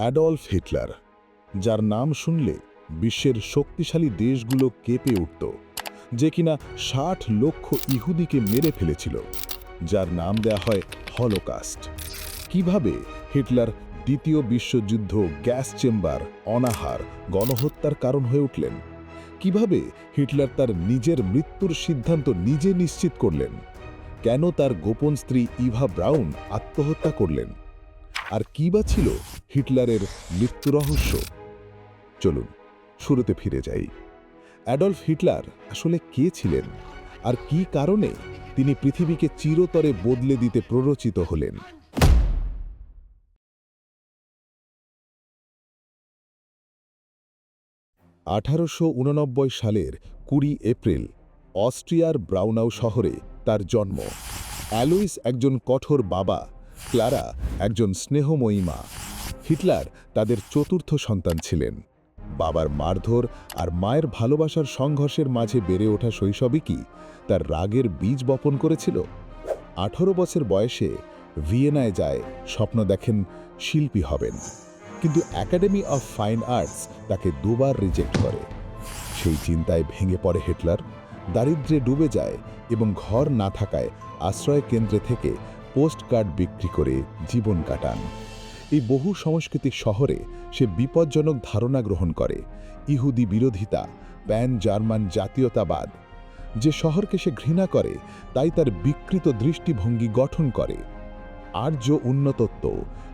Adolf Hitler, যার নাম শুনলে বিশ্বের শক্তিশালী দেশগুলো কেঁপে উঠত, যে কিনা ষাট লক্ষ ইহুদিকে মেরে ফেলেছিল, যার নাম দেয়া হয় হলোকাস্ট। কীভাবে হিটলার দ্বিতীয় বিশ্বযুদ্ধ গ্যাস চেম্বার অনাহার গণহত্যার কারণ হয়ে উঠলেন? কীভাবে হিটলার তার নিজের মৃত্যুর সিদ্ধান্ত নিজে নিশ্চিত করলেন? কেন তার গোপন স্ত্রী ইভা ব্রাউন আত্মহত্যা করলেন? আর কি বা ছিল হিটলারের মৃত্যু রহস্য চলুন, শুরুতে ফিরে যাই। অ্যাডলফ হিটলার আসলে কে ছিলেন? আর কি কারণে তিনি পৃথিবীকে চিরতরে বদলে দিতে প্ররোচিত হলেন? আঠারোশো উননব্বই সালের কুড়ি এপ্রিল, অস্ট্রিয়ার ব্রাউনাউ শহরে তার জন্ম। অ্যালুইস একজন কঠোর বাবা ক্লারা একজন স্নেহময়ী মা। হিটলার তাদের চতুর্থ সন্তান ছিলেন। বাবার মারধর আর মায়ের ভালোবাসার সংঘর্ষের মাঝে বেড়ে ওঠা শৈশবই কি তার রাগের বীজ বপন করেছিল? আঠারো বছর বয়সে ভিয়েনায় যায়, স্বপ্ন দেখেন শিল্পী হবেন। কিন্তু একাডেমি অফ ফাইন আর্টস তাকে দুবার রিজেক্ট করে। সেই চিন্তায় ভেঙে পড়ে হিটলার, দারিদ্রে ডুবে যায় এবং ঘর না থাকায় আশ্রয় কেন্দ্রে থেকে পোস্ট কার্ড বিক্রি করে জীবন কাটান। এই বহু সংস্কৃতিক শহরে সে বিপজ্জনক ধারণা গ্রহণ করে। ইহুদি বিরোধিতা প্যান জার্মান জাতীয়তাবাদ, যে শহরকে সে ঘৃণা করে, তাই তার বিকৃত দৃষ্টিভঙ্গি গঠন করে। আর্য উন্নতত্ব,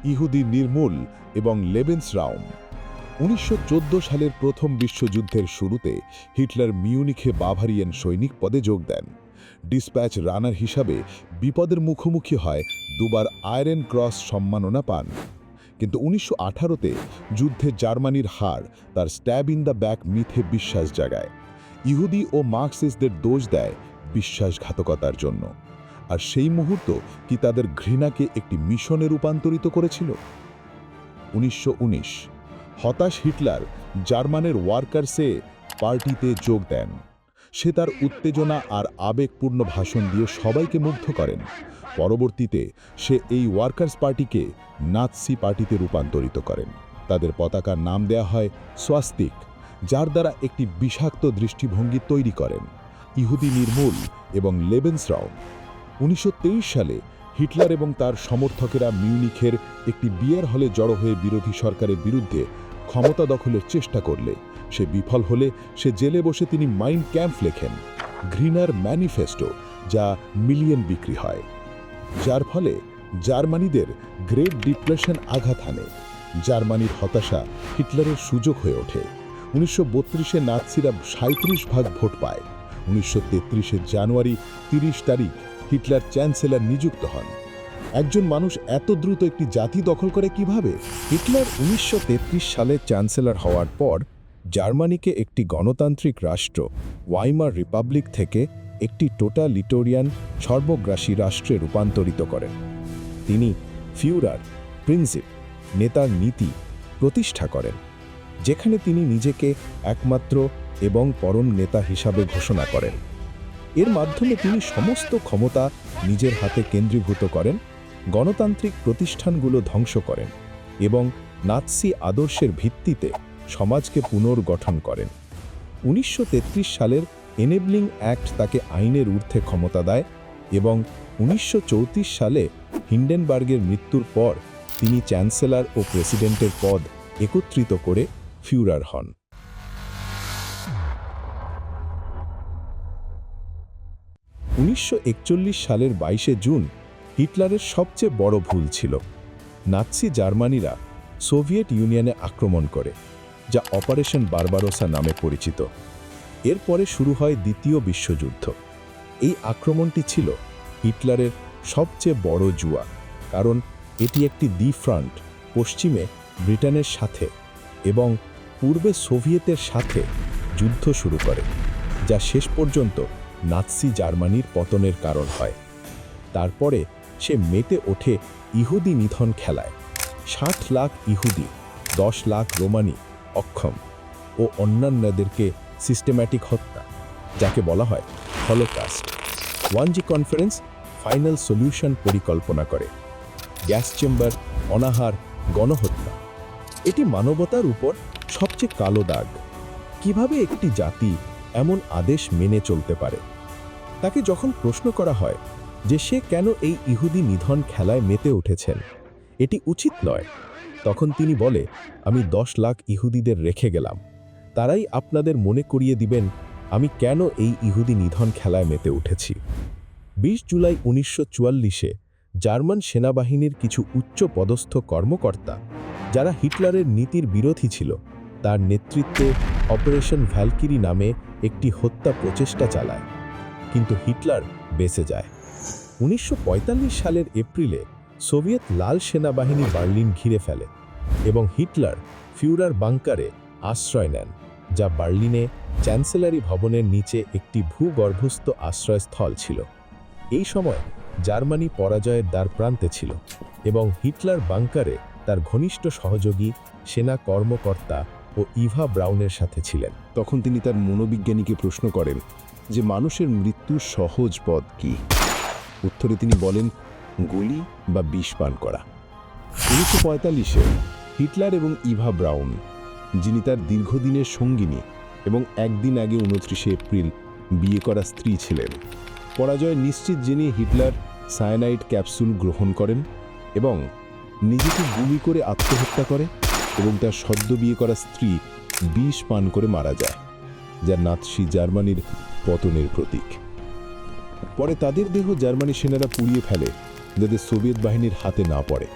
ইহুদি নির্মূল এবং লেবেন্স রাউম উনিশশো চোদ্দ সালের প্রথম বিশ্বযুদ্ধের শুরুতে হিটলার মিউনিখে বাভারিয়ান সৈনিক পদে যোগ দেন। ডিসপ্যাচ রানার হিসাবে বিপদের মুখোমুখি হয় দুবার আয়রন ক্রস সম্মাননা পান। কিন্তু উনিশশো আঠারোতে যুদ্ধে জার্মানির হার তার স্ট্যাব ইন দ্য ব্যাক মিথে বিশ্বাস জাগায়। ইহুদি ও মার্কসিসদের দোষ দেয় বিশ্বাসঘাতকতার জন্য। আর সেই মুহূর্ত কি তাদের ঘৃণাকে একটি মিশনে রূপান্তরিত করেছিল? উনিশশো উনিশ, হতাশ হিটলার জার্মানের ওয়ার্কার্সে পার্টিতে যোগ দেন। সে তার উত্তেজনা আর আবেগপূর্ণ ভাষণ দিয়ে সবাইকে মুগ্ধ করেন। পরবর্তীতে সে এই ওয়ার্কার্স পার্টিকে নাৎসি পার্টিতে রূপান্তরিত করেন। তাদের পতাকার নাম দেয়া হয় স্বাস্তিক, যার দ্বারা একটি বিষাক্ত দৃষ্টিভঙ্গি তৈরি করেন। ইহুদি নির্মূল এবং লেবেন্সরাও। উনিশশো সালে হিটলার এবং তার সমর্থকেরা মিউনিখের একটি বিয়ার হলে জড়ো হয়ে বিরোধী সরকারের বিরুদ্ধে ক্ষমতা দখলের চেষ্টা করলে। সে বিফল হলে সে জেলে বসে তিনি মাইন্ড ক্যাম্প লেখেন, ঘৃণার ম্যানিফেস্টো, যা মিলিয়ন বিক্রি হয়। যার ফলে জার্মানিদের গ্রেট ডিপ্রেশন আঘাত হানে। জার্মানির হতাশা হিটলারের সুযোগ হয়ে ওঠে। উনিশশো বত্রিশে নাৎসিরা সাঁত্রিশ ভাগ ভোট পায়। উনিশশো তেত্রিশে জানুয়ারি তিরিশ তারিখ হিটলার চ্যান্সেলর নিযুক্ত হন। একজন মানুষ এত দ্রুত একটি জাতি দখল করে কীভাবে? হিটলার উনিশশো তেত্রিশ সালে চ্যান্সেলর হওয়ার পর জার্মানিকে একটি গণতান্ত্রিক রাষ্ট্র, ওয়াইমার রিপাবলিক থেকে একটি টোটালিটোরিয়ান সর্বগ্রাসী রাষ্ট্রে রূপান্তরিত করেন তিনি ফিউরার, প্রিন্সিপ, নেতার নীতি প্রতিষ্ঠা করেন, যেখানে তিনি নিজেকে একমাত্র এবং পরম নেতা হিসাবে ঘোষণা করেন। এর মাধ্যমে তিনি সমস্ত ক্ষমতা নিজের হাতে কেন্দ্রীভূত করেন, গণতান্ত্রিক প্রতিষ্ঠানগুলো ধ্বংস করেন এবং নাৎসি আদর্শের ভিত্তিতে সমাজকে পুনর্গঠন করেন। উনিশশো তেত্রিশ সালের এনেবলিং অ্যাক্ট তাকে আইনের ঊর্ধ্বে ক্ষমতা দেয় এবং উনিশশো চৌত্রিশ সালে হিন্ডেনবার্গের মৃত্যুর পর তিনি চ্যান্সেলর ও প্রেসিডেন্টের পদ একত্রিত করে ফিউরার হন। উনিশশো একচল্লিশ সালের বাইশে জুন হিটলারের সবচেয়ে বড় ভুল ছিল। নাৎসি জার্মানিরা সোভিয়েত ইউনিয়নে আক্রমণ করে। যা অপারেশন বারবারোসা নামে পরিচিত। এরপরে শুরু হয় দ্বিতীয় বিশ্বযুদ্ধ। এই আক্রমণটি ছিল হিটলারের সবচেয়ে বড় জুয়া, কারণ এটি একটি দ্বি ফ্রন্ট, পশ্চিমে ব্রিটেনের সাথে এবং পূর্বে সোভিয়েতের সাথে যুদ্ধ শুরু করে, যা শেষ পর্যন্ত নাৎসি জার্মানির পতনের কারণ হয়। তারপরে সে মেতে ওঠে ইহুদি নিধন খেলায়। ষাট লাখ ইহুদি, দশ লাখ রোমানি অক্ষম ও অন্যান্যদেরকে সিস্টেম্যাটিক হত্যা, যাকে বলা হয় Holocaust Wannsee conference final solution পরিকল্পনা করে। গ্যাস চেম্বার অনাহার, গণহত্যা। এটি মানবতার উপর সবচেয়ে কালো দাগ। কীভাবে একটি জাতি এমন আদেশ মেনে চলতে পারে? তাকে যখন প্রশ্ন করা হয় যে সে কেন এই ইহুদি নিধন খেলায় মেতে উঠেছেন, এটি উচিত নয়। তখন তিনি বলে, আমি দশ লাখ ইহুদিদের রেখে গেলাম। তারাই আপনাদের মনে করিয়ে দিবেন, আমি কেন এই ইহুদি নিধন খেলায় মেতে উঠেছি? বিশ জুলাই উনিশশো চুয়াল্লিশে জার্মান সেনাবাহিনীর কিছু উচ্চ পদস্থ কর্মকর্তা, যারা হিটলারের নীতির বিরোধী ছিল, তার নেতৃত্বে অপারেশন ভ্যালকিরি নামে একটি হত্যা প্রচেষ্টা চালায়। কিন্তু হিটলার বেঁচে যায়। উনিশশো পঁয়তাল্লিশ সালের এপ্রিলে সোভিয়েত লাল সেনাবাহিনী বার্লিন ঘিরে ফেলে এবং হিটলার ফিউরার বাংকারে আশ্রয় নেন, যা বার্লিনে চ্যান্সেলারি ভবনের নিচে একটি ভূগর্ভস্থ আশ্রয়স্থল ছিল। এই সময় জার্মানি পরাজয়ের দ্বার প্রান্তে ছিল এবং হিটলার বাংকারে তার ঘনিষ্ঠ সহযোগী, সেনা কর্মকর্তা ও ইভা ব্রাউনের সাথে ছিলেন। তখন তিনি তার মনোবিজ্ঞানীকে প্রশ্ন করেন যে, মানুষের মৃত্যুর সহজ পথ কি? উত্তরে তিনি বলেন গুলি বা বিষ পান করা। উনিশশো পঁয়তাল্লিশে হিটলার এবং ইভা ব্রাউন, যিনি তার দীর্ঘদিনের সঙ্গিনী এবং একদিন আগে উনত্রিশে এপ্রিল বিয়ে করা স্ত্রী ছিলেন, পরাজয় নিশ্চিত জেনে হিটলার সায়ানাইড ক্যাপসুল গ্রহণ করেন এবং নিজেকে গুলি করে আত্মহত্যা করে এবং তার সদ্য বিয়ে করা স্ত্রী বিষ পান করে মারা যায়, যা নাৎসি জার্মানির পতনের প্রতীক। পরে তাদের দেহ জার্মানি সেনারা পুড়িয়ে ফেলে যাতে সোভিয়েত বাহিনীর হাতে না পড়ে।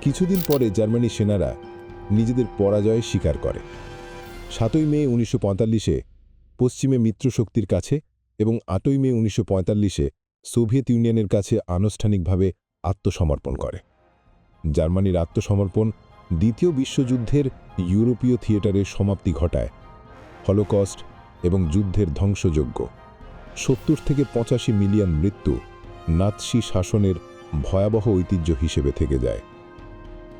কিছুদিন পরে জার্মানি সেনারা নিজেদের পরাজয় স্বীকার করে। সাতই মে উনিশশো পশ্চিমে মিত্রশক্তির কাছে এবং আটই মে উনিশশো সোভিয়েত ইউনিয়নের কাছে আনুষ্ঠানিকভাবে আত্মসমর্পণ করে। জার্মানির আত্মসমর্পণ দ্বিতীয় বিশ্বযুদ্ধের ইউরোপীয় থিয়েটারের সমাপ্তি ঘটায়। হলোকস্ট এবং যুদ্ধের ধ্বংসযোগ্য সত্তর থেকে পঁচাশি মিলিয়ন মৃত্যু নাৎসি শাসনের ভয়াবহ ঐতিহ্য হিসেবে থেকে যায়।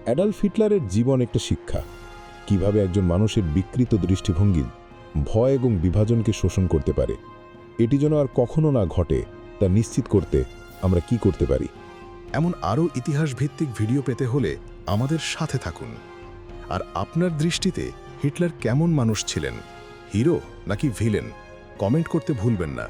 অ্যাডালফ হিটলারের জীবন একটা শিক্ষা। কীভাবে একজন মানুষের বিকৃত দৃষ্টিভঙ্গি, ভয় এবং বিভাজনকে শোষণ করতে পারে, এটি যেন আর কখনো না ঘটে, তা নিশ্চিত করতে আমরা কি করতে পারি? এমন আরও ইতিহাস ভিত্তিক ভিডিও পেতে হলে আমাদের সাথে থাকুন। আর আপনার দৃষ্টিতে হিটলার কেমন মানুষ ছিলেন? হিরো নাকি ভিলেন? কমেন্ট করতে ভুলবেন না।